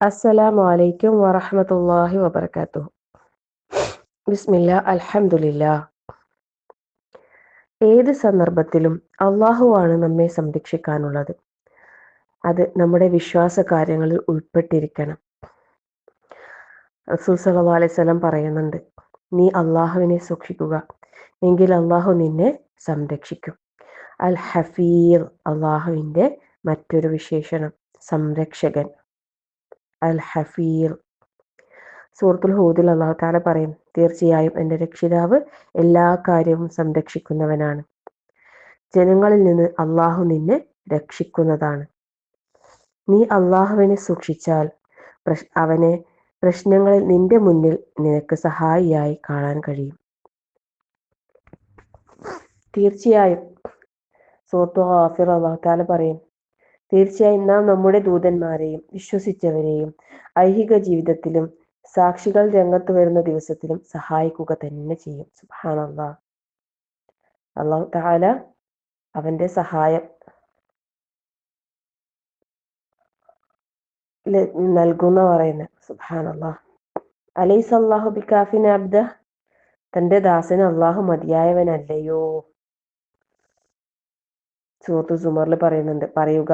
അസ്സലാമു അലൈക്കും വറഹ്മത്തുള്ളാഹി വബർക്കാത്തു ബിസ്മില്ല അൽഹംദുലില്ല ഏത് സന്ദർഭത്തിലും അള്ളാഹുവാണ് നമ്മെ സംരക്ഷിക്കാനുള്ളത്. അത് നമ്മുടെ വിശ്വാസ കാര്യങ്ങളിൽ ഉൾപ്പെട്ടിരിക്കണം. റസൂൽ സല്ലാ അലൈഹി വസല്ലം പറയുന്നുണ്ട് നീ അള്ളാഹുവിനെ സൂക്ഷിക്കുക എങ്കിൽ അള്ളാഹു നിന്നെ സംരക്ഷിക്കും. അൽ ഹഫീർ അള്ളാഹുവിന്റെ മറ്റൊരു വിശേഷണം സംരക്ഷകൻ. അൽ ഹഫീർ സൂറത്തുൽ ഹൂദിൽ അള്ളാഹു താല പറയും തീർച്ചയായും എന്റെ രക്ഷിതാവ് എല്ലാ കാര്യവും സംരക്ഷിക്കുന്നവനാണ്. ജനങ്ങളിൽ നിന്ന് അള്ളാഹു നിന്നെ രക്ഷിക്കുന്നതാണ്. നീ അള്ളാഹുവിനെ സൂക്ഷിച്ചാൽ അവനെ പ്രശ്നങ്ങളിൽ നിന്റെ മുന്നിൽ നിനക്ക് സഹായിയായി കാണാൻ കഴിയും. തീർച്ചയായും സൂറത്തു ഹാഫിർ അള്ളാഹു താല പറയും തീർച്ചയായും നാം നമ്മുടെ ദൂതന്മാരെയും വിശ്വസിച്ചവരെയും ഐഹിക ജീവിതത്തിലും സാക്ഷികൾ രംഗത്ത് വരുന്ന ദിവസത്തിലും സഹായിക്കുക തന്നെ ചെയ്യും. സുഹാൻ അള്ളാഹ് താല അവന്റെ സഹായം നൽകുന്ന സുഹാൻ അള്ളാഹ് അലൈസ് അള്ളാഹു ബിക്കാഫിൻ അബ്ദ. തന്റെ ദാസന് അള്ളാഹു മതിയായവനല്ലയോ? സുഹൃത്തു സുമറിൽ പറയുന്നുണ്ട് പറയുക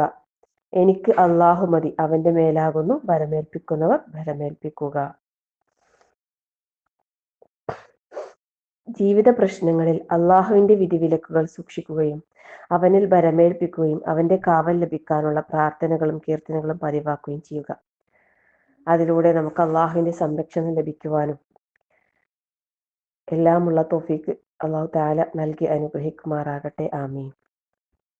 എനിക്ക് അള്ളാഹു മതി. അവന്റെ മേലാകുന്നു. ഭരമേൽപ്പിക്കുന്നവർ ഭരമേൽപ്പിക്കുക ജീവിത പ്രശ്നങ്ങളിൽ അള്ളാഹുവിന്റെ വിധിവിലക്കുകൾ സൂക്ഷിക്കുകയും അവനിൽ ഭരമേൽപ്പിക്കുകയും അവന്റെ കാവൽ ലഭിക്കാനുള്ള പ്രാർത്ഥനകളും കീർത്തനങ്ങളും പതിവാക്കുകയും ചെയ്യുക. അതിലൂടെ നമുക്ക് അള്ളാഹുവിന്റെ സംരക്ഷണം ലഭിക്കുവാനും എല്ലാമുള്ള തോഫീക്ക് അള്ളാഹു താല നൽകി അനുഗ്രഹിക്കുമാറാകട്ടെ. ആമീൻ.